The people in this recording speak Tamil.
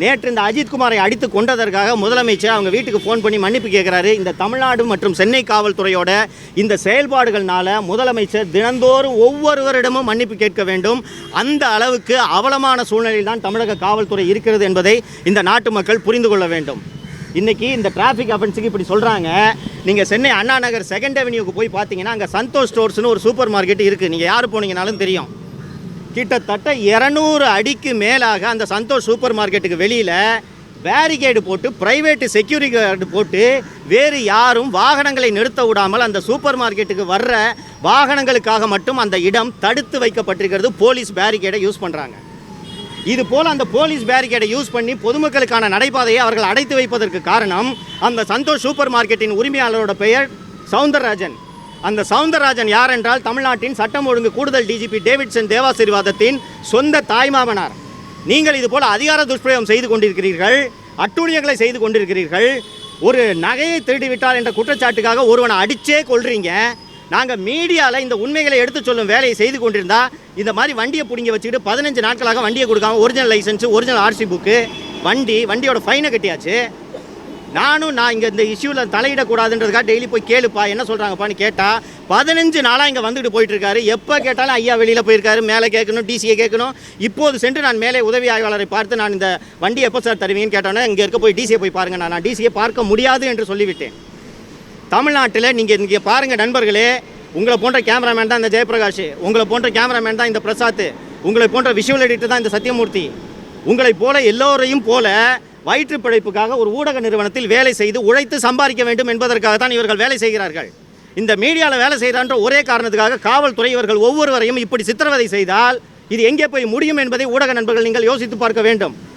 நேற்று இந்த அஜித்குமாரை அடித்து கொண்டதற்காக முதலமைச்சர் அவங்க வீட்டுக்கு ஃபோன் பண்ணி மன்னிப்பு கேட்குறாரு. இந்த தமிழ்நாடு மற்றும் சென்னை காவல்துறையோட இந்த செயல்பாடுகள்னால முதலமைச்சர் தினந்தோறும் ஒவ்வொருவரிடமும் மன்னிப்பு கேட்க வேண்டும். அந்த அளவுக்கு அவலமான சூழ்நிலையில் தான் தமிழக காவல்துறை இருக்கிறது என்பதை இந்த நாட்டு மக்கள் புரிந்து கொள்ள வேண்டும். இன்றைக்கி இந்த டிராஃபிக் அஃபென்ஸுக்கு இப்படி சொல்கிறாங்க நீங்கள் சென்னை அண்ணா நகர் செகண்ட் அவென்யூக்கு போய் பார்த்தீங்கன்னா அங்கே சந்தோஷ் ஸ்டோர்ஸ்னு ஒரு சூப்பர் மார்க்கெட் இருக்குது நீங்கள் யார் போனீங்கனாலும் தெரியும். கிட்டத்தட்ட இரநூறு அடிக்கு மேலாக அந்த சந்தோஷ் சூப்பர் மார்க்கெட்டுக்கு வெளியில் பேரிகேடு போட்டு பிரைவேட்டு செக்யூரிட்டி கார்டு போட்டு வேறு யாரும் வாகனங்களை நிறுத்த விடாமல் அந்த சூப்பர் மார்க்கெட்டுக்கு வர்ற வாகனங்களுக்காக மட்டும் அந்த இடம் தடுத்து வைக்கப்பட்டிருக்கிறது. போலீஸ் பேரிகேடை யூஸ் பண்ணுறாங்க இது போல் அந்த போலீஸ் பேரிகேடை யூஸ் பண்ணி பொதுமக்களுக்கான நடைபாதையை அவர்கள் அடைத்து வைப்பதற்கு காரணம் அந்த சந்தோஷ் சூப்பர் மார்க்கெட்டின் உரிமையாளரோட பெயர் சவுந்தரராஜன். அந்த சவுந்தரராஜன் யார் என்றால் தமிழ்நாட்டின் சட்டம் ஒழுங்கு கூடுதல் டிஜிபி டேவிட்சன் தேவாசிர்வாதத்தின் சொந்த தாய்மாமனார் நீங்கள் இது போல் அதிகார துஷ்பிரயோகம் செய்து கொண்டிருக்கிறீர்கள் அட்டூழியங்களை செய்து கொண்டிருக்கிறீர்கள் ஒரு நகையை திருடிவிட்டார் என்ற குற்றச்சாட்டுக்காக ஒருவனை அடிச்சே கொள்றீங்க நாங்கள் மீடியாவில் இந்த உண்மைகளை எடுத்து சொல்லும் வேலையை செய்து கொண்டிருந்தா இந்த மாதிரி வண்டியை பிடிங்க வச்சுக்கிட்டு பதினஞ்சு நாட்களாக வண்டியை கொடுக்காம original licence original RC book வண்டி வண்டியோட ஃபைனை கட்டியாச்சு. நானும் நான் இங்கே இந்த இஷ்யூவில் தலையிடக்கூடாதுன்றதுக்காக டெய்லி போய் கேளுப்பா என்ன சொல்கிறாங்கப்பான்னு கேட்டால் பதினஞ்சு நாளாக இங்கே வந்துட்டு போயிட்டுருக்காரு. எப்போ கேட்டாலும் ஐயா வெளியில் போயிருக்காரு மேலே கேட்கணும் டிசியை கேட்கணும். இப்போது சென்று நான் மேலே உதவி ஆய்வாளரை பார்த்து நான் இந்த வண்டி எப்போ சார் தருவீங்கன்னு கேட்டோன்னே இங்கே இருக்க போய் டிசியை போய் பாருங்கள் நான். நான் டிசியை பார்க்க முடியாது என்று சொல்லிவிட்டேன். தமிழ்நாட்டில் நீங்கள் இங்கே பாருங்கள் நண்பர்களே உங்களை போன்ற கேமராமேன் தான் இந்த ஜெயபிரகாஷ் உங்களை போன்ற கேமராமேன் தான் இந்த பிரசாத் உங்களை போன்ற விஷுவல் எடிட்டர் தான் இந்த சத்யமூர்த்தி உங்களைப் போல எல்லோரையும் போல வயிற்று பிழைப்புக்காக ஒரு ஊடக நிறுவனத்தில் வேலை செய்து உழைத்து சம்பாதிக்க வேண்டும் என்பதற்காக தான் இவர்கள் வேலை செய்கிறார்கள். இந்த மீடியாவில் வேலை செய்கிறான்ற ஒரே காரணத்துக்காக காவல்துறை இவர்கள் ஒவ்வொருவரையும் இப்படி சித்திரவதை செய்தால் இது எங்கே போய் முடியும் என்பதை ஊடக நண்பர்கள் நீங்கள் யோசித்து பார்க்க வேண்டும்.